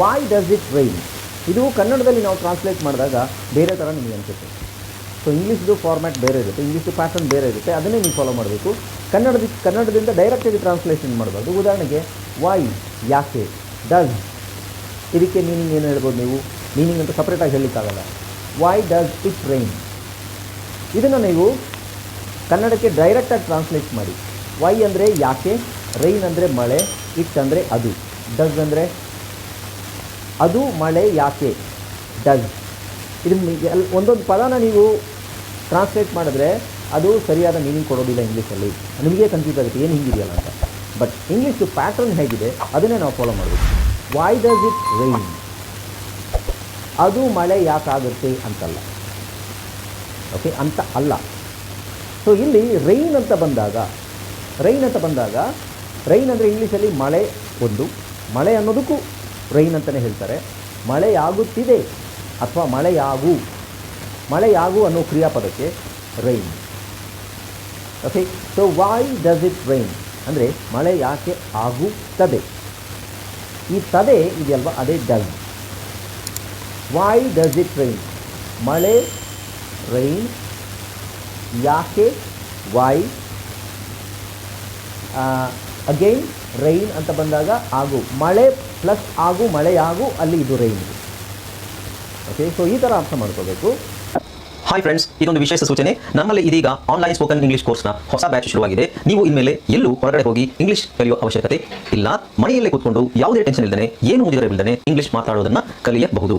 Y does it rain ಇದು ಕನ್ನಡದಲ್ಲಿ ನಾವು ಟ್ರಾನ್ಸ್ಲೇಟ್ ಮಾಡಿದಾಗ ಬೇರೆ ಥರ ನಿಮಗೆ ಅನಿಸುತ್ತೆ. ಸೊ ಇಂಗ್ಲೀಷ್ದು ಫಾರ್ಮ್ಯಾಟ್ ಬೇರೆ ಇರುತ್ತೆ ಇಂಗ್ಲೀಷ್ದು ಪ್ಯಾಟರ್ನ್ ಬೇರೆ ಇರುತ್ತೆ, ಅದನ್ನೇ ನೀವು ಫಾಲೋ ಮಾಡಬೇಕು. ಕನ್ನಡದ, ಕನ್ನಡದಿಂದ ಡೈರೆಕ್ಟಾಗಿ ಟ್ರಾನ್ಸ್ಲೇಷನ್ ಮಾಡಬಾರ್ದು. ಉದಾಹರಣೆಗೆ ವೈ ಯಾಕೆ ಡಸ್ ಇದಕ್ಕೆ ಮೀನಿಂಗ್ ಏನು ಹೇಳ್ಬೋದು ನೀವು? ಮೀನಿಂಗ್ ಅಂತ ಸಪ್ರೇಟಾಗಿ ಹೇಳಲಿಕ್ಕಾಗಲ್ಲ. ವೈ ಡಸ್ ಇಟ್ ರೈನ್ ಇದನ್ನು ನೀವು ಕನ್ನಡಕ್ಕೆ ಡೈರೆಕ್ಟಾಗಿ ಟ್ರಾನ್ಸ್ಲೇಟ್ ಮಾಡಿ. ವೈ ಅಂದರೆ ಯಾಕೆ? ರೈನ್ ಅಂದರೆ ಮಳೆ ಇಟ್ ಅಂದರೆ ಅದು. ಡಸ್ ಅಂದರೆ ಅದು ಮಳೆ ಯಾಕೆ? ಡಸ್ ಇದು ಒಂದೊಂದು ಪದನ ನೀವು ಟ್ರಾನ್ಸ್ಲೇಟ್ ಮಾಡಿದ್ರೆ ಅದು ಸರಿಯಾದ ಮೀನಿಂಗ್ ಕೊಡೋದಿಲ್ಲ ಇಂಗ್ಲೀಷಲ್ಲಿ ನಿಮಗೆ ಕನ್ಫ್ಯೂಸ್ ಆಗುತ್ತೆ, ಏನು ಹಿಂಗಿದೆಯಲ್ಲ ಅಂತ. ಬಟ್ ಇಂಗ್ಲೀಷ್ ಪ್ಯಾಟ್ರನ್ ಹೇಗಿದೆ, ಅದನ್ನೇ ನಾವು ಫಾಲೋ ಮಾಡಬೇಕು. ವೈ ಡಸ್ ಇಟ್ ರೈನ್ ಅದು ಮಳೆ ಯಾಕಾಗುತ್ತೆ ಅಂತಲ್ಲ. ಓಕೆ ಅಂತ ಅಲ್ಲ. ಸೊ ಇಲ್ಲಿ ರೈನ್ ಅಂತ ಬಂದಾಗ ರೈನ್ ಅಂತ ಬಂದಾಗ ರೈನ್ ಅಂದರೆ ಇಂಗ್ಲೀಷಲ್ಲಿ ಮಳೆ ಒಂದು. ಮಳೆ ಅನ್ನೋದಕ್ಕೂ ರೈನ್ ಅಂತಲೇ ಹೇಳ್ತಾರೆ. ಮಳೆಯಾಗುತ್ತಿದೆ ಅಥವಾ ಮಳೆಯಾಗು. ಮಳೆಯಾಗು ಅನ್ನೋ ಕ್ರಿಯಾಪದಕ್ಕೆ rain. Okay so why does it rain ಅಂದರೆ ಮಳೆ ಯಾಕೆ ಆಗುತ್ತದೆ? ಈ ತದೆ ಇದೆಯಲ್ವ? ಅದೇ does why does it rain ಮಳೆ, ರೈನ್, ಯಾಕೆ ವೈ ಅಗೈನ್ ರೈನ್ ಅಂತ ಬಂದಾಗ ಆಗು. ಮಳೆ ಪ್ಲಸ್ ಆಗು, ಮಳೆಯಾಗು, ಅಲ್ಲಿ ಇದು ರೈನ್ ಓಕೆ ಸೊ ಈ ಥರ ಅರ್ಥ ಮಾಡ್ಕೋಬೇಕು. ಹಾಯ್ ಫ್ರೆಂಡ್ಸ್ ಇದೊಂದು ವಿಶೇಷ ಸೂಚನೆ. ನಮ್ಮಲ್ಲಿ ಇದೀಗ ಆನ್ಲೈನ್ ಸ್ಪೋಕನ್ ಇಂಗ್ಲಿಷ್ ಕೋರ್ಸ್ನ ಹೊಸ ಬ್ಯಾಚ್ ಶುರುವಾಗಿದೆ. ನೀವು ಇನ್ಮೇಲೆ ಎಲ್ಲೂ ಹೊರಗಡೆ ಹೋಗಿ ಇಂಗ್ಲಿಷ್ ಕಲಿಯುವ ಅವಶ್ಯಕತೆ ಇಲ್ಲ. ಮನೆಯಲ್ಲೇ ಕೂತ್ಕೊಂಡು ಯಾವುದೇ ಟೆನ್ಷನ್ ಇಲ್ಲದೆ ಏನು ಮುಗಿದರೆ ಇಲ್ಲದೆ ಇಂಗ್ಲಿಷ್ ಮಾತಾಡೋದನ್ನ ಕಲಿಯಬಹುದು.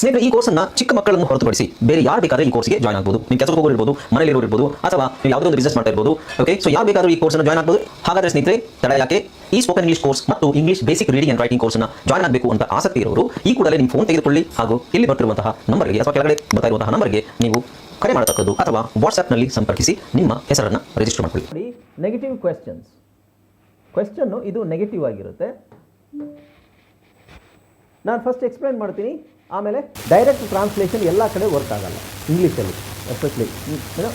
ಸ್ನೇಹಿತರೆ, ಈ ಅನ್ನ ಚಿಕ್ಕ ಮಕ್ಕಳನ್ನು ಹೊರತುಪಡಿಸಿ ಬೇರೆ ಯಾರು ಬೇಕಾದ್ರೆ ಈ ಕೋರ್ಸ್ಗೆ ಜಾಯ್ನ್ ಆಗ್ಬೋದು. ನೀವು ಕೆಲಸಕ್ಕೆ ಹೋಗೋರು ಇರ್ಬೋದು ಇರ್ಬೋದು, ಅಥವಾ ನೀವು ಯಾವುದೋ ಒಂದು ಬಿಸ್ನೆಸ್ ಮಾಡ್ತಾ ಇರ್ಬೋದು ಓಕೆ ಸೊ ಯಾರು ಬೇಕಾದ್ರೂ ಈ ಕೋರ್ಸ್ನ ಜಾಯ್ನ್ ಆಗ್ಬೋದು. ಹಾಗಾದ್ರೆ ಸ್ನೇಹಿತರೆ, ತಡ ಯಾಕೆ? ಈ ಸ್ಪೋಕನ್ ಇಂಗ್ಲಿಷ್ ಕೋರ್ಸ್ ಮತ್ತು English basic reading and writing ಕೋರ್ಸ್ನ ಜಾಯ್ನ್ ಆಗಬೇಕು ಅಂತ ಆಸಕ್ತಿ ಇರೋರು, ಈ ಕೂಡಲೇ ನಿಮ್ಮ ಫೋನ್ ತೆಗೆದುಕೊಳ್ಳಿ ಹಾಗೂ ಇಲ್ಲಿ ಬರ್ತಿರುವಂತಹ ನಂಬರ್ಗೆ ಅಥವಾ ಕೆಳಗಡೆ ಬರ್ತಾ ಇರುವಂತಹ ನಂಬರ್ಗೆ ನೀವು ಕರೆ ಮಾಡತಕ್ಕದ್ದು ಅಥವಾ ವಾಟ್ಸ್ಆ್ಯಪ್ನಲ್ಲಿ ಸಂಪರ್ಕಿಸಿ ನಿಮ್ಮ ಹೆಸರನ್ನು ರಿಜಿಸ್ಟರ್ ಮಾಡಿಕೊಳ್ಳಿ. ನೆಗೆಟಿವ್ ಕ್ವೆಶ್ಚನ್ಸ್ ಕ್ವೆಶ್ಚನ್ ಇದು ನೆಗೆಟಿವ್ ಆಗಿರುತ್ತೆ. ನಾನು ಫಸ್ಟ್ ಎಕ್ಸ್ಪ್ಲೈನ್ ಮಾಡ್ತೀನಿ. ಆಮೇಲೆ ಡೈರೆಕ್ಟ್ ಟ್ರಾನ್ಸ್ಲೇಷನ್ ಎಲ್ಲ ಕಡೆ ವರ್ಕ್ ಆಗಲ್ಲ ಇಂಗ್ಲೀಷಲ್ಲಿ especially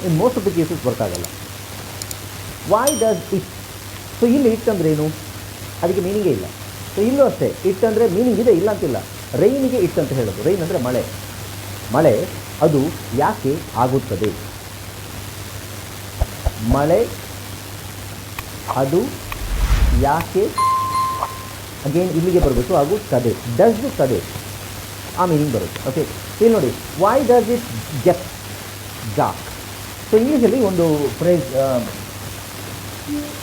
in most of the cases work ಆಗಲ್ಲ. ವೈ ಡಸ್ ಇಟ್ ಸೊ ಇಲ್ಲಿ ಇಟ್ ಅಂದ್ರೆ ಏನು? ಅದಕ್ಕೆ ಮೀನಿಂಗೇ ಇಲ್ಲ. ಸೊ ಇಲ್ಲೂ ಅಷ್ಟೇ. ಇಟ್ ಅಂದರೆ ಮೀನಿಂಗ್ ಇದೆ, ಇಲ್ಲ ಅಂತಿಲ್ಲ. ರೈನಿಗೆ ಇಟ್ ಅಂತ ಹೇಳೋದು. ರೈನ್ ಅಂದರೆ ಮಳೆ. ಮಳೆ, ಅದು ಯಾಕೆ ಆಗುತ್ತದೆ? ಮಳೆ, ಅದು ಯಾಕೆ? ಅಗೇನ್ ಇಲ್ಲಿಗೆ ಬರಬೇಕು. ಹಾಗೂ ಕದೆ. ಡಸ್ ತದೆ ಆ ಮೀನಿಂಗ್ ಬರುತ್ತೆ. ಓಕೆ ಇಲ್ಲಿ ನೋಡಿ why does it get dark so ಇಂಗ್ಲೀಷಲ್ಲಿ ಒಂದು ಫ್ರೇಸ್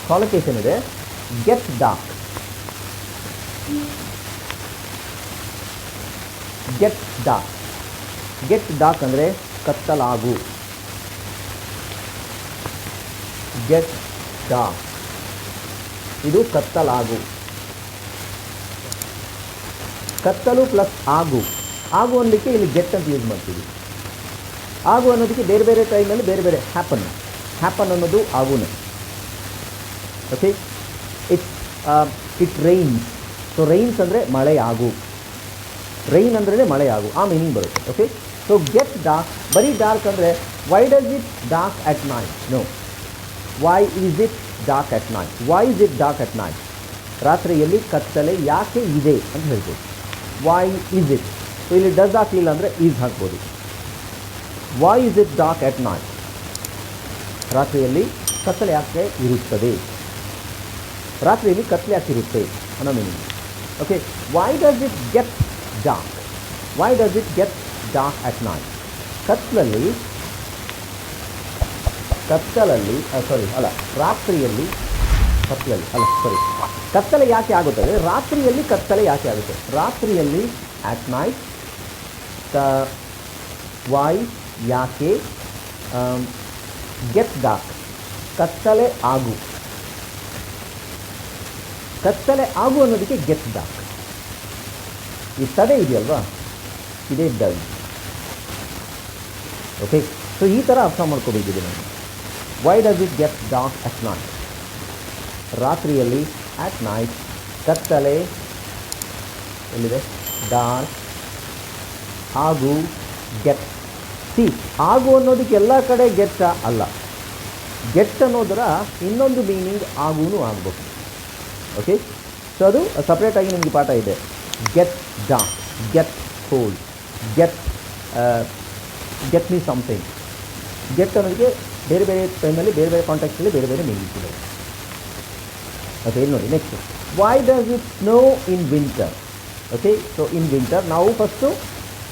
ಕಾಲಕೇಶನ್ ಇದೆ. Get dark get dark get dark ಅಂದರೆ ಕತ್ತಲಾಗು. ಗೆಟ್ ಡಾಕ್ ಇದು ಕತ್ತಲಾಗು. ಕತ್ತಲು ಪ್ಲಸ್ ಆಗು. ಆಗು ಅನ್ನೋದಕ್ಕೆ ಇಲ್ಲಿ ಗೆಟ್ ಅಂತ ಯೂಸ್ ಮಾಡ್ತೀವಿ. ಆಗು ಅನ್ನೋದಕ್ಕೆ ಬೇರೆ ಬೇರೆ ಟೈಮಲ್ಲಿ ಬೇರೆ ಬೇರೆ ಹ್ಯಾಪನ್ ಹ್ಯಾಪನ್ ಅನ್ನೋದು ಆಗುನೇ. Okay it it rains so rains ಅಂದರೆ ಮಳೆ ಆಗು. ರೈನ್ ಅಂದ್ರೆ ಮಳೆ ಆಗು. ಆ ಮೀನಿಂಗ್ ಬರುತ್ತೆ. ಓಕೆ ಸೊ ಗೆಟ್ ಡಾರ್ಕ್ ಬರೀ ಡಾರ್ಕ್ ಅಂದರೆ why does it dark at night no why is it dark at night why is it dark at night ರಾತ್ರಿಯಲ್ಲಿ ಕತ್ತಲೆ ಯಾಕೆ ಇದೆ ಅಂತ ಹೇಳ್ಬೋದು. ವೈ ಈಸ್ ಇಟ್ ಸೊ ಇಲ್ಲಿ ಡಸ್ ಹಾಕಲಿಲ್ಲ ಅಂದರೆ ಈಸ್ ಹಾಕ್ಬೋದು. Why is it dark at night ರಾತ್ರಿಯಲ್ಲಿ ಕತ್ತಲೆ ಯಾಕೆ ಇರುತ್ತದೆ? ರಾತ್ರಿಯಲ್ಲಿ ಕತ್ತಲೆ ಯಾಕೆ ಇರುತ್ತೆ ಅನ್ನೋ meaning okay why does it get dark why does it get dark at night ಕತ್ತಲಲ್ಲಿ ಕತ್ತಲಲ್ಲಿ ಸಾರಿ ಅಲ್ಲ, ರಾತ್ರಿಯಲ್ಲಿ ಕತ್ತಲಲ್ಲಿ. ಅಲ್ಲ ಸಾರಿ ಕತ್ತಲೆ ಯಾಕೆ ಆಗುತ್ತದೆ ರಾತ್ರಿಯಲ್ಲಿ ಕತ್ತಲೆ ಯಾಕೆ ಆಗುತ್ತೆ? ರಾತ್ರಿಯಲ್ಲಿ ಆಟ್ ನೈಟ್ ಕ ವೈ ಯಾಕೆ ಗೆಟ್ ಡಾಕ್ ಕತ್ತಲೆ ಆಗು. ಕತ್ತಲೆ ಆಗು ಅನ್ನೋದಕ್ಕೆ ಗೆಟ್ ಡಾಕ್ ಈ ತಡೆ ಇದೆಯಲ್ವಾ? ಇದೇ ಡಲ್ ಓಕೆ ಸೊ ಈ ಥರ ಅರ್ಥ ಮಾಡ್ಕೋಬೇಕಿದೆ ನಾನು. Why does it get dark at night ರಾತ್ರಿಯಲ್ಲಿ ಆಟ್ ನೈಟ್ ಕತ್ತಲೆ, ಎಲ್ಲಿದೆ? ಡಾರ್ಕ್ ಹಾಗೂ ಗೆಟ್ ಸಿ ಆಗು ಅನ್ನೋದಕ್ಕೆ ಎಲ್ಲ ಕಡೆ ಗೆಟ್ಟ ಅಲ್ಲ. ಗೆಟ್ ಅನ್ನೋದರ ಇನ್ನೊಂದು ಮೀನಿಂಗ್ ಆಗೂನು ಆಗಬಹುದು ಓಕೆ ಸೊ ಅದು ಸಪ್ರೇಟಾಗಿ ನಿಮಗೆ ಪಾಠ ಇದೆ. Get dark get cold get get me something get ಅನ್ನೋದಕ್ಕೆ ಬೇರೆ ಬೇರೆ ಟೈಮಲ್ಲಿ ಬೇರೆ ಬೇರೆ ಕಾಂಟ್ಯಾಕ್ಟಲ್ಲಿ ಬೇರೆ ಬೇರೆ ಮೀನಿಂಗ್ಸ್ ಇದೆ. ಓಕೆ ಇಲ್ಲಿ ನೋಡಿ next why does it snow in winter okay so in winter ನಾವು ಫಸ್ಟು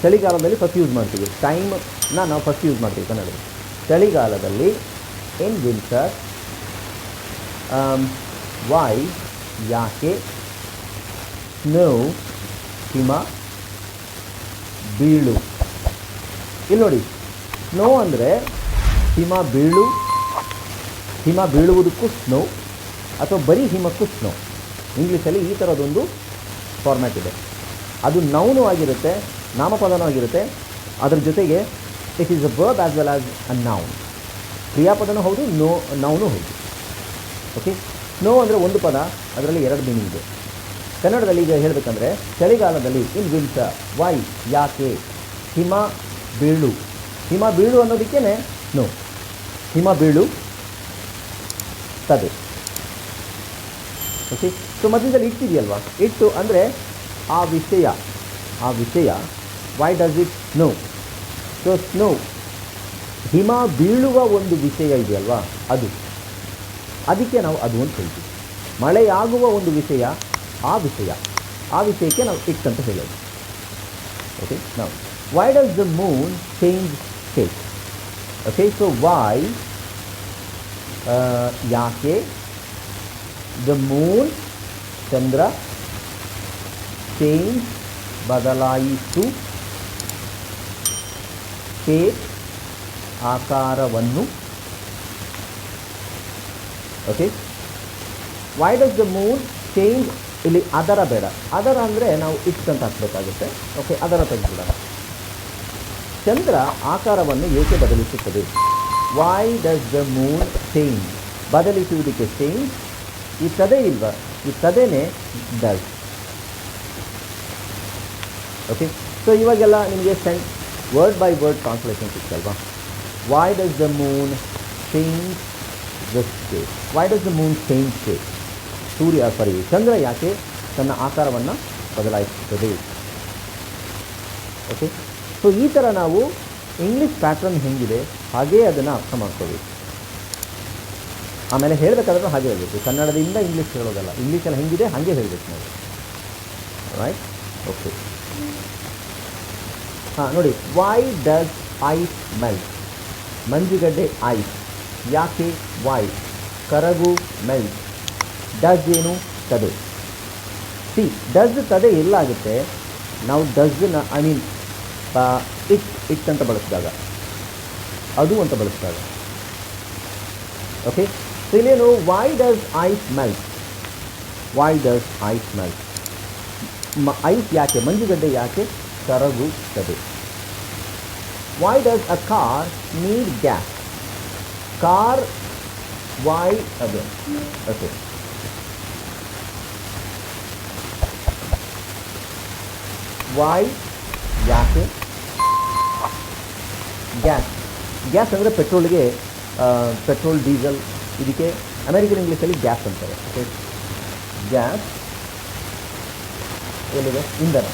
ಚಳಿಗಾಲದಲ್ಲಿ ಫಸ್ಟ್ ಯೂಸ್ ಮಾಡ್ತೀವಿ. ಟೈಮ್ನ ನಾವು ಫಸ್ಟ್ ಯೂಸ್ ಮಾಡ್ತೀವಿ ಕನ್ನಡದಲ್ಲಿ. ಚಳಿಗಾಲದಲ್ಲಿ ಇನ್ ವಿಂಟರ್ ವೈ ಯಾಕೆ ಸ್ನೋ ಹಿಮ ಬೀಳು? ಇಲ್ಲಿ ನೋಡಿ ಸ್ನೋ ಅಂದರೆ ಹಿಮ ಬೀಳು, ಹಿಮ ಬೀಳುವುದಕ್ಕೂ ಸ್ನೋ ಅಥವಾ ಬರೀ ಹಿಮಕ್ಕೂ ಸ್ನೋ ಇಂಗ್ಲೀಷಲ್ಲಿ ಈ ಥರದೊಂದು ಫಾರ್ಮ್ಯಾಟ್ ಇದೆ. ಅದು ನೌನು ಆಗಿರುತ್ತೆ, ನಾಮಪದನೂ ಆಗಿರುತ್ತೆ. ಅದರ ಜೊತೆಗೆ it is a verb as well as a noun ಕ್ರಿಯಾಪದನೂ ಹೌದು ನೋ ನೌನು ಹೌದು. ಓಕೆ ಸ್ನೋ ಅಂದರೆ ಒಂದು ಪದ, ಅದರಲ್ಲಿ ಎರಡು ದಿನ ಇದೆ. ಕನ್ನಡದಲ್ಲಿ ಈಗ ಹೇಳಬೇಕಂದ್ರೆ ಚಳಿಗಾಲದಲ್ಲಿ ಇನ್ ವಿಂಟರ್ ವೈ ಯಾಕೆ, ಹಿಮ, ಬೀಳು. ಹಿಮ, ಬೀಳು ಅನ್ನೋದಕ್ಕೇ ಸ್ನೋ ಹಿಮ, ಬೀಳು, ತದೆ. ಓಕೆ ಸೊ ಮಧ್ಯದಲ್ಲಿ ಇಟ್ಟಿದೆಯಲ್ವಾ ಇಟ್ಟು, ಅಂದರೆ ಆ ವಿಷಯ ಆ ವಿಷಯ why does it snow so snow ಹಿಮ ಬೀಳುವ ಒಂದು ವಿಷಯ ಇದೆಯಲ್ವಾ? ಅದು. ಅದಕ್ಕೆ ನಾವು ಅದು ಅಂತ ಹೇಳ್ತೀವಿ. ಮಳೆಯಾಗುವ ಒಂದು ವಿಷಯ, ಆ ವಿಷಯ, ಆ ವಿಷಯಕ್ಕೆ ನಾವು ಇಟ್ ಅಂತ ಹೇಳೋದು. ಓಕೆ ನಾವು why does the moon change state okay so why ಯಾಕೆ ದ ಮೂನ್ ಚಂದ್ರ ಚೇಂಜ್ ಬದಲಾಯಿಸು ಶೇಪ್ ಆಕಾರವನ್ನು okay why does the moon change ಇಲ್ಲಿ ಅದರ ಬೇಡ? ಅದರ ಅಂದರೆ ನಾವು ಇಟ್ ಅಂತ ಹಾಕಬೇಕಾಗುತ್ತೆ. ಓಕೆ ಅದರ ತೆಗೆದುಬಿಡೋಣ ಚಂದ್ರ ಆಕಾರವನ್ನು ಏಕೆ ಬದಲಿಸುತ್ತದೆ? Why does the moon change ಬದಲಿಸುವುದಕ್ಕೆ change ಈ ತದೆ ಇಲ್ವಾ? ಈ ತದೆನೇ ಡಸ್ ಓಕೆ ಸೊ ಇವಾಗೆಲ್ಲ ನಿಮಗೆ ಸೆಂಟ್ word by word translation ಸಿಗ್ತಲ್ವಾ why does the moon change the state why does the moon change state Surya sorry ಚಂದ್ರ ಯಾಕೆ ತನ್ನ ಆಕಾರವನ್ನು ಬದಲಾಯಿಸುತ್ತದೆ? ಓಕೆ ಸೊ ಈ ಥರ ನಾವು ಇಂಗ್ಲೀಷ್ ಪ್ಯಾಟ್ರನ್ ಹೆಂಗಿದೆ ಹಾಗೇ ಅದನ್ನು ಅರ್ಥ ಮಾಡ್ಕೋಬೇಕು. ಆಮೇಲೆ ಹೇಳಬೇಕಾದ್ರೂ ಹಾಗೆ ಹೇಳಬೇಕು. ಕನ್ನಡದಿಂದ ಇಂಗ್ಲೀಷ್ ಹೇಳೋದಲ್ಲ. ಇಂಗ್ಲೀಷಲ್ಲಿ ಹೆಂಗಿದೆ? ಹಾಗೆ ಹೇಳಬೇಕು ನಾವು. ರೈಟ್ ಓಕೆ ಹಾಂ, ನೋಡಿ. ವೈ ಡಸ್ ಐಸ್ ಮೆಲ್ಟ್ ಮಂಜುಗಡ್ಡೆ ಐಸ್ ಯಾಕೆ ವೈ ಕರಗು ಮೆಲ್ಟ್ ಡಸ್ ಏನು? ತದೆ. ಸಿ ಡಸ್ ತದೆ ಎಲ್ಲಾಗುತ್ತೆ? ನಾವು ಡಸ್ನ ಐ ಮೀನ್ ಇಟ್ ಇಟ್ ಅಂತ ಬಳಸಿದಾಗ. ಅದು ಅಂತ ಬಳಸಿದಾಗ. ಓಕೆ ಸೊ ಇಲ್ಲೇನು why does ice melt why does ice melt ಮ ಐಸ್ ಯಾಕೆ ಮಂಜುಗಡ್ಡೆ ಯಾಕೆ ಕರಗುತ್ತದೆ why does a car need gas car why ಅದೇ ಓಕೆ ವೈ ಯಾಕೆ ಗ್ಯಾಸ್ ಗ್ಯಾಸ್ ಅಂದರೆ ಪೆಟ್ರೋಲ್ಗೆ ಪೆಟ್ರೋಲ್ ಡೀಸೆಲ್ ಇದಕ್ಕೆ ಅಮೆರಿಕನ್ ಇಂಗ್ಲೀಷಲ್ಲಿ ಗ್ಯಾಸ್ ಅಂತಾರೆ ಓಕೆ ಗ್ಯಾಸ್ ಏನಿದೆ ಇಂಧನ.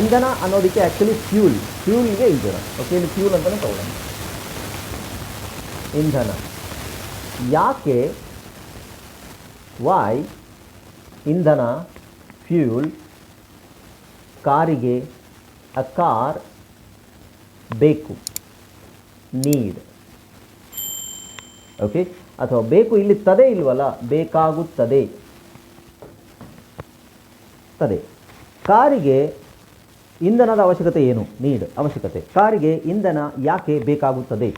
ಇಂಧನ ಅನ್ನೋದಕ್ಕೆ ಆ್ಯಕ್ಚುಲಿ ಫ್ಯೂಲ್ ಫ್ಯೂಲ್ಗೆ ಇಂಧನ ಓಕೆ ಇಲ್ಲಿ ಫ್ಯೂಲ್ ಅಂತಲೇ ತಗೊಳ್ಳೋಣ ಇಂಧನ. ಯಾಕೆ? ವಾಯ್ ಇಂಧನ ಫ್ಯೂಲ್ ಕಾರಿಗೆ ಅ ಕಾರ್ ಬೇಕು? ನೀಡ್ ಓಕೆ ಅಥವಾ ಬೇಕು ಇಲ್ಲಿ ತದೆ ಇಲ್ವಲ್ಲ, ಬೇಕಾಗುತ್ತದೆ. ತದೆ. ಕಾರಿಗೆ ಇಂಧನದ ಅವಶ್ಯಕತೆ ಏನು? ನೀಡ್ ಅವಶ್ಯಕತೆ. ಕಾರಿಗೆ ಇಂಧನ ಯಾಕೆ ಬೇಕಾಗುತ್ತದೆ?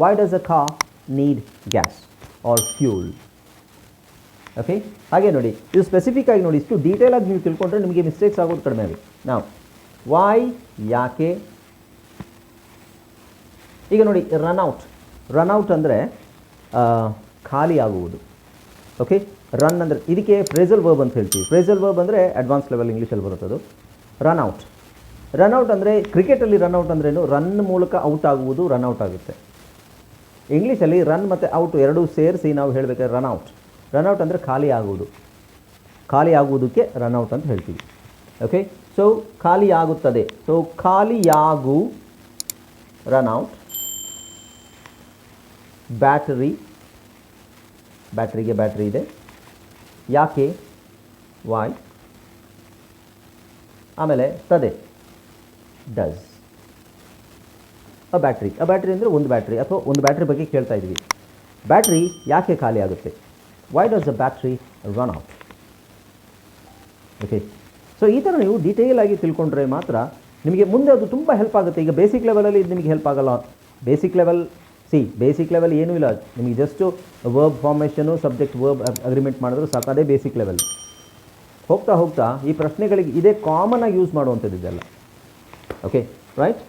Why does a car need gas or fuel okay ಹಾಗೆ ನೋಡಿ, ಇದು ಸ್ಪೆಸಿಫಿಕ್ ಆಗಿ ನೋಡಿ, ಇಷ್ಟು ಡೀಟೇಲ್ ಆಗಿ ನೀವು ತಿಳ್ಕೊಂಡ್ರೆ ನಿಮಗೆ ಮಿಸ್ಟೇಕ್ಸ್ ಆಗೋದು ಕಡಿಮೆ ಆಗಿ ನಾವು ವೈ ಯಾಕೆ? ಈಗ ನೋಡಿ ರನ್ಔಟ್ ರನ್ಔಟ್ ಅಂದರೆ ಖಾಲಿ ಆಗುವುದು. ಓಕೆ ರನ್ ಅಂದರೆ, ಇದಕ್ಕೆ ಫ್ರೇಸಲ್ ವರ್ಬ್ ಅಂತ ಹೇಳ್ತೀವಿ. ಫ್ರೇಸಲ್ ವರ್ಬ್ ಅಂದರೆ ಅಡ್ವಾನ್ಸ್ ಲೆವೆಲ್ ಇಂಗ್ಲೀಷಲ್ಲಿ ಬರುತ್ತದು. ರನ್ ಔಟ್ ರನ್ ಔಟ್ ಅಂದರೆ ಕ್ರಿಕೆಟಲ್ಲಿ ರನ್ ಔಟ್ ಅಂದ್ರೇನು ರನ್ ಮೂಲಕ ಔಟ್ ಆಗುವುದು ರನ್ ಔಟ್ ಆಗುತ್ತೆ. ಇಂಗ್ಲೀಷಲ್ಲಿ ರನ್ ಮತ್ತು ಔಟ್ ಎರಡೂ ಸೇರಿಸಿ ನಾವು ಹೇಳಬೇಕಾದ್ರೆ ರನ್ ಔಟ್ ರನ್ ಔಟ್ ಅಂದರೆ ಖಾಲಿ ಆಗುವುದು. ಖಾಲಿ ಆಗುವುದಕ್ಕೆ ರನ್ ಔಟ್ ಅಂತ ಹೇಳ್ತೀವಿ. ಓಕೆ ಸೊ ಖಾಲಿ ಆಗುತ್ತದೆ. ಸೊ ಖಾಲಿಯಾಗು ರನ್ ಔಟ್ ಬ್ಯಾಟರಿ, ಬ್ಯಾಟ್ರಿಗೆ ಬ್ಯಾಟ್ರಿ ಇದೆ. ಯಾಕೆ? ವಾಯ್ ಆಮೇಲೆ ತದೆ. Does a battery a battery ಅಂದರೆ ಒಂದು ಬ್ಯಾಟ್ರಿ ಅಥವಾ ಒಂದು ಬ್ಯಾಟ್ರಿ ಬಗ್ಗೆ ಕೇಳ್ತಾ ಇದ್ವಿ. ಬ್ಯಾಟ್ರಿ ಯಾಕೆ ಖಾಲಿ ಆಗುತ್ತೆ? Why does a battery run off okay so ಈ ಥರ ನೀವು ಡೀಟೇಲ್ ಆಗಿ ತಿಳ್ಕೊಂಡ್ರೆ ಮಾತ್ರ ನಿಮಗೆ ಮುಂದೆ ಅದು ತುಂಬ ಹೆಲ್ಪ್ ಆಗುತ್ತೆ. ಈಗ ಬೇಸಿಕ್ ಲೆವೆಲಲ್ಲಿ ಇದು ನಿಮಗೆ ಹೆಲ್ಪ್ ಆಗಲ್ಲ. ಬೇಸಿಕ್ ಲೆವೆಲ್ ಸಿ ಬೇಸಿಕ್ ಲೆವೆಲ್ ಏನೂ ಇಲ್ಲ. ನಿಮಗೆ just verb formation subject verb agreement ಮಾಡಿದ್ರು ಸಾಕು. ಬೇಸಿಕ್ ಲೆವೆಲ್ ಹೋಗ್ತಾ ಹೋಗ್ತಾ ಈ ಪ್ರಶ್ನೆಗಳಿಗೆ ಇದೇ ಕಾಮನ್ ಆಗಿ ಯೂಸ್ ಮಾಡುವಂಥದ್ದು ಇದೆಲ್ಲ. Okay right